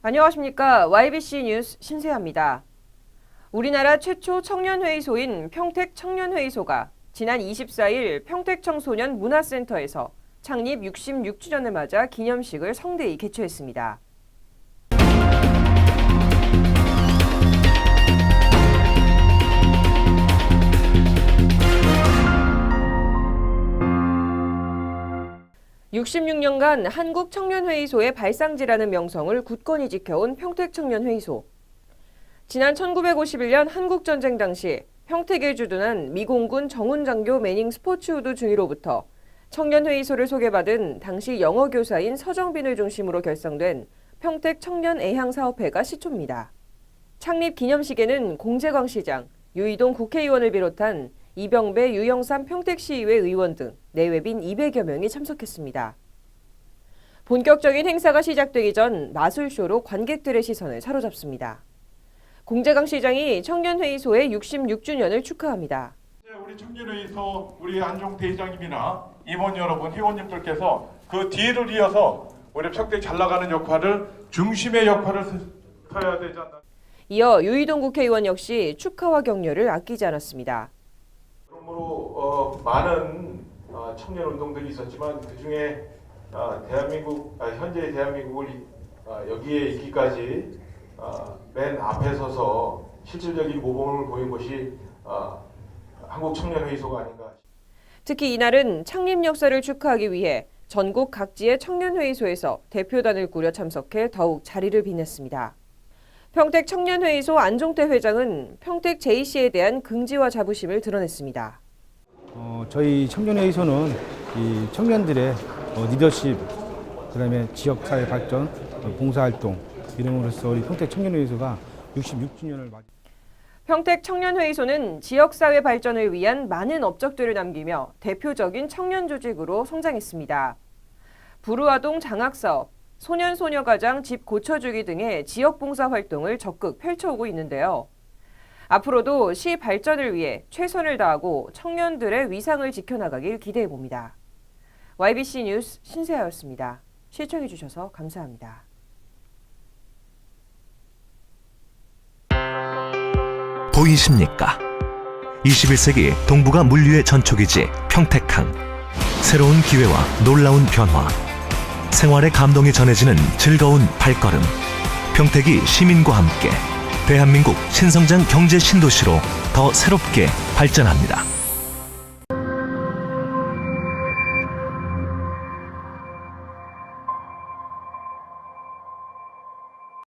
안녕하십니까. YBC 뉴스 신세아입니다. 우리나라 최초 청년회의소인 평택 청년회의소가 지난 24일 평택 청소년 문화센터에서 창립 66주년을 맞아 기념식을 성대히 개최했습니다. (66년간) 한국청년회의소의 발상지라는 명성을 굳건히 지켜온 평택청년회의소. 지난 1951년 한국전쟁 당시 평택에 주둔한 미공군 정훈장교 매닝 스포츠우드 중위로부터 청년회의소를 소개받은 당시 영어교사인 서정빈을 중심으로 결성된 평택 청년 애향사업회가 시초입니다. 창립 기념식에는 공재광 시장, 유이동 국회의원을 비롯한 이병배, 유영삼 평택시의회 의원 등 내외빈 200여 명이 참석했습니다. 본격적인 행사가 시작되기 전 마술쇼로 관객들의 시선을 사로잡습니다. 공재강 시장이 청년회의소의 66주년을 축하합니다. 네, 우리 청년회의소 우리 안종태 회장님이나 임원 여러분 회원님들께서 그 뒤를 이어서 우리 평택 잘 나가는 역할을 중심의 역할을 서야 되지 않나. 이어 유이동 국회의원 역시 축하와 격려를 아끼지 않았습니다. 그러므로 어, 많은 어, 청년 운동들이 있었지만 그 중에 어, 대한민국 아, 현재 대한민국을 이- 어, 여기에 있기까지 어, 맨 앞에 서서 실질적인 모범을 보인 것이 어, 한국 청년회의소가 아닌가. 특히 이날은 창립 역사를 축하하기 위해 전국 각지의 청년회의소에서 대표단을 꾸려 참석해 더욱 자리를 빛냈습니다. 평택 청년회의소 안종태 회장은 평택 JC에 대한 긍지와 자부심을 드러냈습니다. 어, 저희 청년회의소는 이 청년들의 어, 리더십, 그다음에 지역사회 발전, 어, 봉사활동 이름으로써 우리 평택 청년회의소가 66주년을 맞. 평택 청년회의소는 지역사회 발전을 위한 많은 업적들을 남기며 대표적인 청년 조직으로 성장했습니다. 부루아동 장학사업, 소년소녀가장 집 고쳐주기 등의 지역봉사 활동을 적극 펼쳐오고 있는데요. 앞으로도 시 발전을 위해 최선을 다하고 청년들의 위상을 지켜나가길 기대해봅니다. YBC 뉴스 신세아였습니다. 시청해주셔서 감사합니다. 보이십니까? 21세기 동북아 물류의 전초기지 평택항. 새로운 기회와 놀라운 변화. 생활의 감동이 전해지는 즐거운 발걸음. 평택이 시민과 함께 대한민국 신성장 경제 신도시로 더 새롭게 발전합니다.